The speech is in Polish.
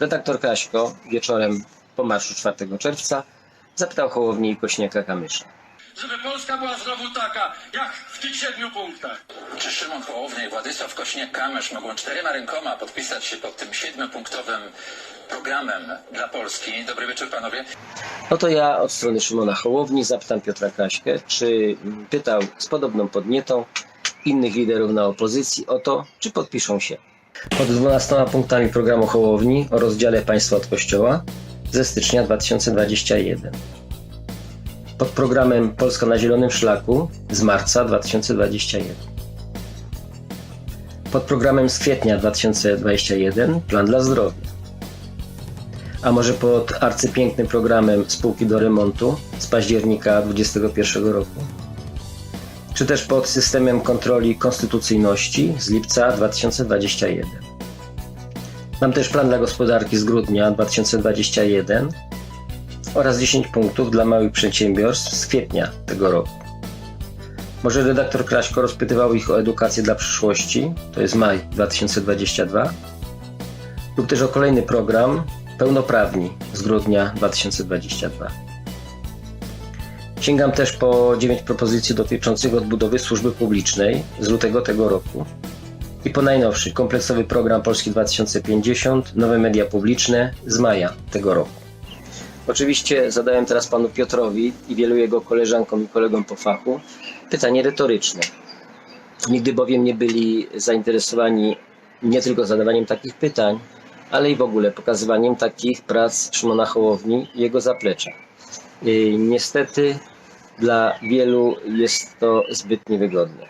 Redaktor Kraśko wieczorem po marszu 4 czerwca zapytał Hołowni i Kośniaka Kamysza. żeby Polska była znowu taka, jak w tych siedmiu punktach. Czy Szymon Hołownia i Władysław Kośniak-Kamysz mogą czterema rękoma podpisać się pod tym siedmiopunktowym programem dla Polski? Dobry wieczór panowie. No to ja od strony Szymona Hołowni zapytam Piotra Kraśkę, czy pytał z podobną podnietą innych liderów na opozycji o to, czy podpiszą się pod 12 punktami programu Hołowni o rozdziale państwa od kościoła ze stycznia 2021. Pod programem Polska na Zielonym Szlaku z marca 2021. Pod programem z kwietnia 2021 Plan dla zdrowia. A może pod arcypięknym programem Spółki do Remontu z października 2021 roku? Czy też pod systemem kontroli konstytucyjności z lipca 2021? Mam też plan dla gospodarki z grudnia 2021 oraz 10 punktów dla małych przedsiębiorstw z kwietnia tego roku. Może redaktor Kraśko rozpytywał ich o edukację dla przyszłości, to jest maj 2022, lub też o kolejny program Pełnoprawni z grudnia 2022. Sięgam też po 9 propozycji dotyczących odbudowy służby publicznej z lutego tego roku i po najnowszy kompleksowy program Polski 2050 Nowe media publiczne z maja tego roku. Oczywiście zadałem teraz panu Piotrowi i wielu jego koleżankom i kolegom po fachu pytanie retoryczne. Nigdy bowiem nie byli zainteresowani nie tylko zadawaniem takich pytań, ale i w ogóle pokazywaniem takich prac Szymona Hołowni i jego zaplecza. Yy, Niestety dla wielu jest to zbyt niewygodne.